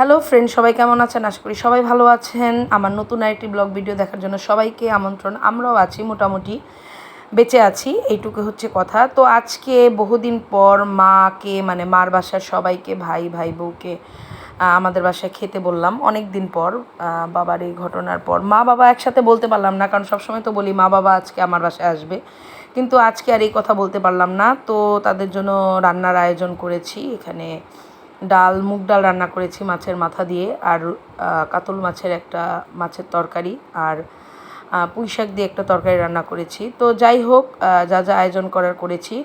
Hello friend সবাই কেমন আছেন? আশা করি সবাই ভালো আছেন। আমার নতুন আরেকটি ব্লগ ভিডিও দেখার জন্য সবাইকে আমন্ত্রণ। আমরাও আছি, মোটামুটি বেঁচে আছি, এইটুকু হচ্ছে কথা। তো আজকে বহুদিন পর মাকে মানে মার বাসার সবাইকে, ভাই ভাই বউকে আমাদের বাসায় খেতে বললাম। অনেক দিন পর বাবার এই ঘটনার পর। মা, বাবা একসাথে বলতে পারলাম না, কারণ সবসময় তো বলি মা, বাবা আজকে আমার বাসায় আসবে। কিন্তু আজকে আর এই কথা বলতে পারলাম না। তো তাদের জন্য রান্নার আয়োজন করেছি। এখানে ডাল, মুগ ডাল রান্না করেছি মাছের মাথা দিয়ে আর কাতল মাছের একটা মাছের তরকারি আর পুঁই শাক দিয়ে একটা তরকারি রান্না করেছি। তো যাই হোক যা যা আয়োজন করার করেছি।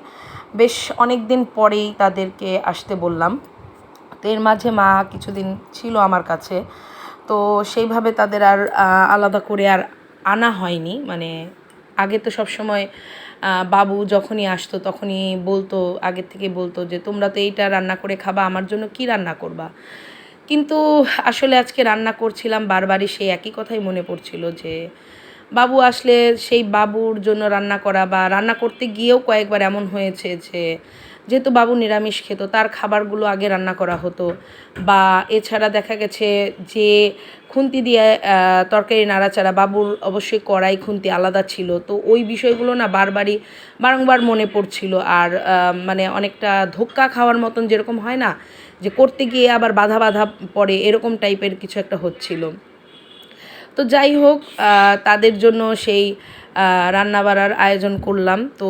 বেশ অনেক দিন পরেই তাদেরকে আসতে বললাম। তো এর মাঝে মা কিছুদিন ছিল আমার কাছে। তো সেইভাবে তাদের আর আলাদা করে আর আনা হয়নি। মানে আগে তো সবসময় বাবু যখনই আসতো, তখনই বলতো, আগের থেকে বলতো যে, তোমরা তো এইটা রান্না করে খাবা, আমার জন্য কি রান্না করবা? কিন্তু আসলে আজকে রান্না করছিলাম বারবারই সেই একই কথাই মনে পড়ছিল যে বাবু আসলে সেই বাবুর জন্য রান্না করা বা রান্না করতে গিয়েও কয়েকবার এমন হয়েছে যে, যেহেতু বাবু নিরামিষ খেত, তার খাবারগুলো আগে রান্না করা হতো। বা এছাড়া দেখা গেছে যে, খুন্তি দিয়ে তরকারি নাড়াচাড়া, বাবুর অবশ্যই কড়াই খুন্তি আলাদা ছিল। তো ওই বিষয়গুলো না বারবারই বারংবার মনে পড়ছিল। আর মানে অনেকটা ধোক্কা খাওয়ার মতন যেরকম হয় না, যে করতে গিয়ে আবার বাধা বাধা পড়ে, এরকম টাইপের কিছু একটা হচ্ছিল। তো যাই হোক তাদের জন্য সেই আহ, রান্না বাড়ার আয়োজন করলাম। তো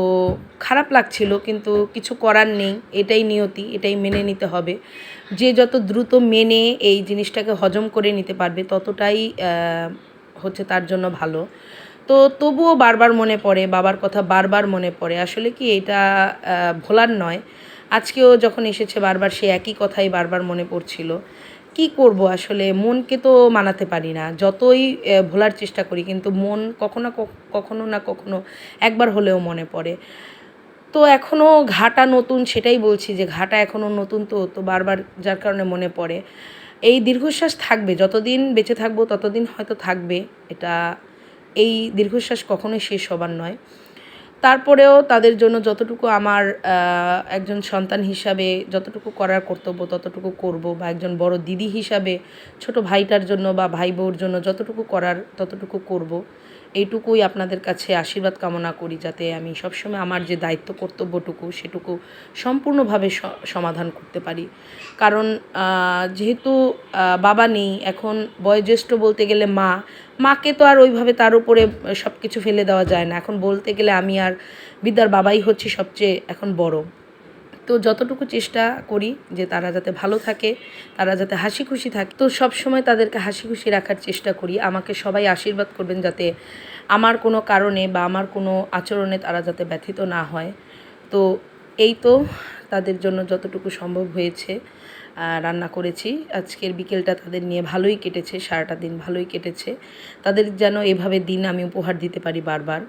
খারাপ লাগছিল কিন্তু কিছু করার নেই এটাই নিয়তি এটাই মেনে নিতে হবে। যে যত দ্রুত মেনে এই জিনিসটাকে হজম করে নিতে পারবে ততটাই হচ্ছে তার জন্য ভালো। তো তবুও বারবার মনে পড়ে বাবার কথা বারবার মনে পড়ে। আসলে কি এটা ভোলার নয়। আজকেও যখন এসেছে বারবার সে একই কথাই বারবার মনে পড়ছিল। কি করব আসলে? মনকে তো মানাতে পারি না। যতই ভোলার চেষ্টা করি, কিন্তু মন কখনো কখ- কখনো না কখনো একবার হলেও মনে পড়ে। তো এখনও ঘাটা নতুন সেটাই বলছি যে, ঘাটা এখনও নতুন তো তো বারবার যার কারণে মনে পড়ে। এই দীর্ঘশ্বাস থাকবে, যতদিন বেঁচে থাকব ততদিন হয়তো থাকবে। এটা, এই দীর্ঘশ্বাস কখনোই শেষ হবার নয়। তারপরেও তাদের জন্য যতটুকু আমার একজন সন্তান হিসাবে যতটুকু করার কর্তব্য ততটুকু করব বা একজন বড় দিদি হিসাবে ছোট ভাইটার জন্য বা ভাই বউর জন্য যতটুকু করার ততটুকু করব। এইটুকুই আপনাদের কাছে আশীর্বাদ কামনা করি, যাতে আমি সবসময় আমার যে দায়িত্ব, কর্তব্যটুকু, সেটুকু সম্পূর্ণভাবে সমাধান করতে পারি। কারণ যেহেতু বাবা নেই, এখন বয়োজ্যেষ্ঠ বলতে গেলে মা, মাকে তো আর ওইভাবে তার উপরে সব কিছু ফেলে দেওয়া যায় না। এখন বলতে গেলে আমি আর বিদ্যার বাবাই হচ্ছি সবচেয়ে এখন বড়। তো যতটুকু চেষ্টা করি যে তারা যাতে ভালো থাকে, তারা যাতে হাসি খুশি থাকে, তো সব সময় তাদেরকে হাসি খুশি রাখার চেষ্টা করি। আমাকে সবাই আশীর্বাদ করবেন যাতে আমার কোনো কারণে বা আমার কোনো আচরণে তারা যাতে ব্যথিত না হয়। তো এই তো তাদের জন্য যতটুকু সম্ভব হয়েছে রান্না করেছি। আজকের বিকেলটা তাদের নিয়ে ভালোই কেটেছে, সারাটা দিন ভালোই কেটেছে। তাদের যেন এভাবে দিন আমি উপহার দিতে পারি বারবার।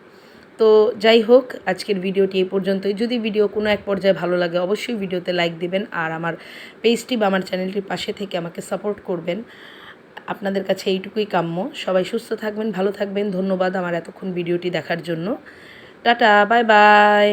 তো যাই হোক, আজকের ভিডিওটি এই পর্যন্তই। যদি ভিডিও কোনো এক পর্যায়ে ভালো লাগে, অবশ্যই ভিডিওতে লাইক দেবেন আর আমার পেজটি বা আমার চ্যানেলটির পাশে থেকে আমাকে সাপোর্ট করবেন। আপনাদের কাছে এইটুকুই কাম্য। সবাই সুস্থ থাকবেন, ভালো থাকবেন। ধন্যবাদ আমার এতক্ষণ ভিডিওটি দেখার জন্য। Tata bye bye